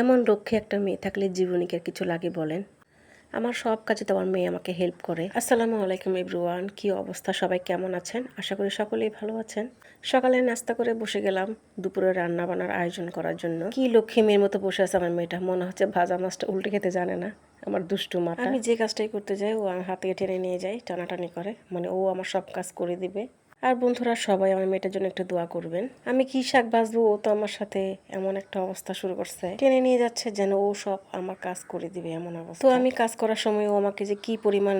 এমন লক্ষ্যে একটা মেয়ে থাকলে জীবনে কি আর কিছু লাগে বলেন। আমার সব কাজে তো আমার মেয়ে আমাকে হেল্প করে। আসসালামু আলাইকুম এভরিওয়ান কি অবস্থা? সবাই কেমন আছেন? আশা করি সকলেই ভালো আছেন। সকালে নাস্তা করে বসে গেলাম দুপুরে রান্না বান্নার আয়োজন করার জন্য। কি লক্ষ্মী মেয়ের মতো বসে আছে আমার মেয়েটা? মনে হচ্ছে ভাজা মাছটা উল্টে খেতে জানে না। আমার দুষ্টু মা আমি যে কাজটাই করতে যাই, ও আমার হাতে টেনে নিয়ে যায়, টানাটানি করে। মানে ও আমার সব কাজ করে দিবে। আর বন্ধুরা সবাই আমার মেয়েটার জন্য একটু দোয়া করবেন। আমি কি শাক বাজবো ও তো আমার সাথে এমন একটা অবস্থা শুরু করছে। টেনে নিয়ে যাচ্ছে যেন ও সব আমার কাজ করে দিবে এমন অবস্থা। তো আমি কাজ করার সময় ও আমাকে যে কি পরিমাণ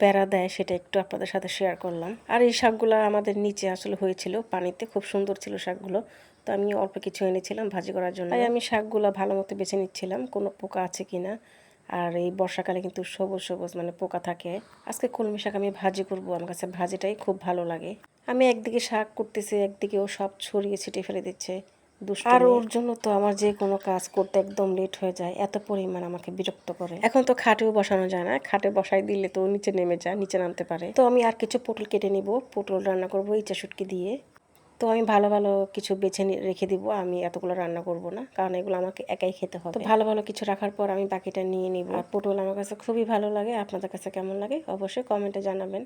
প্যারা দেয় সেটা একটু আপনাদের সাথে শেয়ার করলাম। আর এই শাকগুলো আমাদের নিচে আসলে হয়েছিল, পানিতে খুব সুন্দর ছিল শাকগুলো। তো আমি অল্প কিছু এনেছিলাম ভাজি করার জন্য। তাই আমি শাকগুলো ভালো মতো বেছে নিচ্ছিলাম, কোনো পোকা আছে কিনা। আর এই বর্ষাকালে কিন্তু সবুজ সবুজ মানে পোকা থাকে। আজকে কলমি শাক আমি ভাজি করব আমার কাছে ভাজিটাই খুব ভালো লাগে। আমি একদিকে শাক করতেছি একদিকে ও সব ছড়িয়ে ছিটিয়ে ফেলে দিচ্ছে। আর ওর জন্য তো আমার যে কোনো কাজ করতে একদম লেট হয়ে যায় এত পরিমাণ আমাকে বিরক্ত করে। এখন তো খাটেও বসানো যায় না খাটে বসাই দিলে তো ও নিচে নেমে যায় নিচে নামতে পারে। তো আমি আর কিছু পটল কেটে নিব পটল রান্না করব ইচা শুটকি দিয়ে। তো আমি ভালো ভালো কিছু বেছে রেখে দিব আমি এতগুলো রান্না করব না কারণ এগুলো আমাকে একাই খেতে হবে। তো ভালো ভালো কিছু রাখার পর আমি বাকিটা নিয়ে নিব। আর পটল আমার কাছে খুবই ভালো লাগে আপনাদের কাছে কেমন লাগে অবশ্যই কমেন্টে জানাবেন।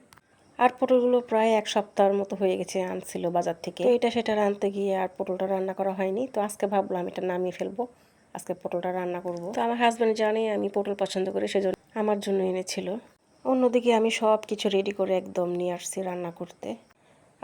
আর পটলগুলো প্রায় এক সপ্তাহের মতো হয়ে গেছে আনছিল বাজার থেকে। এটা সেটা রানতে গিয়ে আর পটলটা রান্না করা হয়নি তো আজকে ভাবলাম এটা নামিয়ে ফেলব আজকে পটলটা রান্না করব। তো আমার হাজব্যান্ড জানে আমি পটল পছন্দ করি সেজন্য আমার জন্য এনেছিল। অন্যদিকে আমি সব কিছু রেডি করে একদম নিয়ে আসছি রান্না করতে।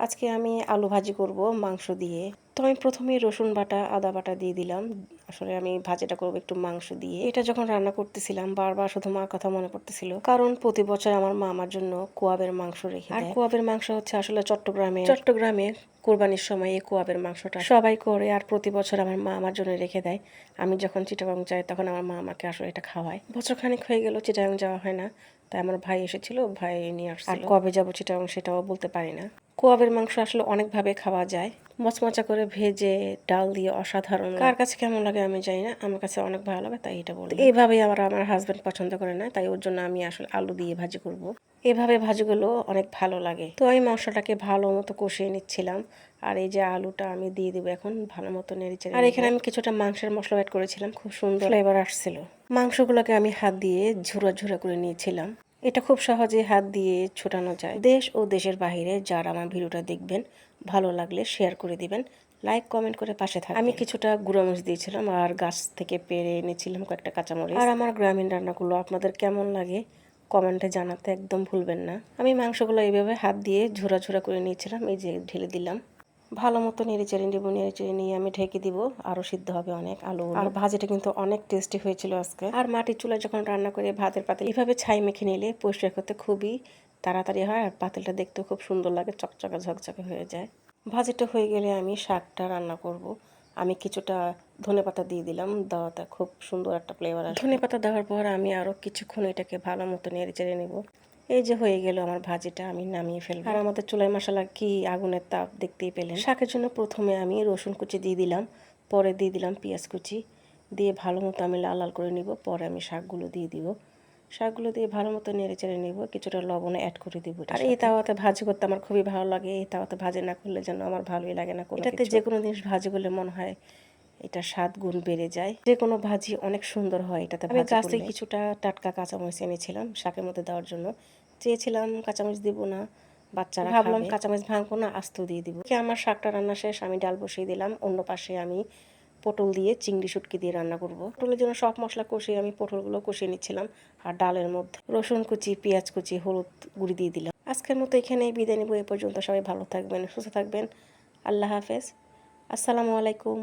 আজকে আমি আলু ভাজি করব মাংস দিয়ে। তো আমি প্রথমে রসুন বাটা আদা বাটা দিয়ে দিলাম। আসলে আমি ভাজিটা করব একটু মাংস দিয়ে। এটা যখন রান্না করতেছিলাম বারবার শুধু মার কথা মনে পড়তেছিল। কারণ প্রতি বছর আমার মা আমার জন্য কোয়াবের মাংস রেখে আর কোয়াবের মাংস হচ্ছে আসলে চট্টগ্রামে চট্টগ্রামে কোরবানির সময় এই কোয়াবের মাংসটা সবাই করে আর প্রতি বছর আমার মা আমার জন্য রেখে দেয়। আমি যখন চিটাগাং যাই তখন আমার মা আমাকে আসলে এটা খাওয়ায়। বছর খানিক হয়ে গেল চিটাগাং যাওয়া হয় না। তাই আমার ভাই এসেছিল ভাই নিয়ে আসছিল। আর কবে যাব চিটাগাং সেটাও বলতে পারি না। কোয়াবের মাংস আসলে অনেকভাবে খাওয়া যায়। মচমচা করে ভেজে ডাল দিয়ে অসাধারণ। কার কাছে কেমন লাগে আমি জানি না আমার কাছে অনেক ভালো লাগে তাই এটা বলি এইভাবেই আবার আমার হাজবেন্ড পছন্দ করে না তাই ওর জন্য আমি আসলে আলু দিয়ে ভাজি করব। এভাবে ভাজিগুলো অনেক ভালো লাগে। তো আমি মশলাটাকে ভালো মতো কষিয়ে নিচ্ছিলাম আর এই যে আলুটা আমি দিয়ে দেবো এখন ভালো মতো নেড়ে আর এখানে আমি কিছুটা মাংসের মশলা অ্যাড করেছিলাম খুব সুন্দর ফ্লেভার আসছিল। মাংসগুলোকে আমি হাত দিয়ে ঝুরা ঝুরা করে নিয়েছিলাম। এটা খুব সহজে হাত দিয়ে ছোটানো যায়। দেশ ও দেশের বাইরে যারা আমার ভিডিওটা দেখবেন, ভালো লাগলে শেয়ার করে দিবেন লাইক কমেন্ট করে পাশে থাকবেন। আমি কিছুটা গুঁড়ামরিচ দিয়েছিলাম আর গাছ থেকে পেরে এনেছিলাম কয়েকটা কাঁচামরিচ। আর আমার গ্রামীণ রান্নাগুলো আপনাদের কেমন লাগে কমেন্টে জানাতে একদম ভুলবেন না। আমি মাংসগুলো এইভাবে হাত দিয়ে ঝোরা ঝোরা করে নিয়েছিলাম, এই যে ঢেলে দিলাম। ভালো মতো নেড়ে চেড়ে নেব নেড়ে চেড়ে নিয়ে আমি ঢেকে দিব। আরও সিদ্ধ হবে অনেক আলু। আর ভাজিটা কিন্তু অনেক টেস্টি হয়েছিল আজকে। আর মাটির চুলায় যখন রান্না করে ভাতের পাতিল এভাবে ছাই মেখে নিলে পরিষ্কার করতে খুবই তাড়াতাড়ি হয় আর পাতিলটা দেখতেও খুব সুন্দর লাগে চকচকে ঝকঝকে হয়ে যায়। ভাজিটা হয়ে গেলে আমি শাকটা রান্না করব। আমি কিছুটা ধনে পাতা দিয়ে দিলাম দেওয়াতে খুব সুন্দর একটা ফ্লেভার আসে ধনে পাতা দেওয়ার পর আমি আরও কিছুক্ষণ এটাকে ভালো মতো নেড়ে চেড়ে নেব। এই যে হয়ে গেল আমার ভাজিটা আমি নামিয়ে ফেলব। আর আমাদের চুলাই মশলা কি আগুনের তাপ দেখতেই পেলেন। শাকের জন্য প্রথমে আমি রসুন কুচি দিয়ে দিলাম পরে দিয়ে দিলাম পেঁয়াজ কুচি। দিয়ে ভালো মতো আমি লাল লাল করে নিব পরে আমি শাকগুলো দিয়ে দিব। শাকগুলো দিয়ে ভালো মতো নেড়ে চেড়ে নেব কিছুটা লবণ অ্যাড করে দিব আর এই তাওয়াতে ভাজি করতে আমার খুবই ভালো লাগে এই তাওয়াতে ভাজি না করলে যেন আমার ভালোই লাগে না এটাতে যে কোনো জিনিস ভাজি করলে মনে হয় এটা স্বাদ গুণ বেড়ে যায়। যে কোনো ভাজি অনেক সুন্দর হয় এটাতে আমি গাছ থেকে কিছুটা টাটকা কাঁচামরিচ এনেছিলাম শাকের মধ্যে দেওয়ার জন্য। চেয়েছিলাম কাঁচামরিচ দিব না বাচ্চারা ভাবলাম কাঁচামরিচ ভাঙবো না আস্ত দিয়ে দিব। কি আমার শাকটা রান্না শেষ আমি ডাল বসিয়ে দিলাম। অন্য পাশে আমি পটল দিয়ে চিংড়ি শুটকি দিয়ে রান্না করব। পটলের জন্য সব মশলা কষিয়ে আমি পটলগুলো কষিয়ে নিচ্ছিলাম আর ডালের মধ্যে। রসুন কুচি পেঁয়াজ কুচি হলুদ গুঁড়ি দিয়ে দিলাম। আজকের মতো এখানেই বিদায় নেব এ পর্যন্ত সবাই ভালো থাকবেন সুস্থ থাকবেন। আল্লাহ হাফেজ। আসসালামু আলাইকুম।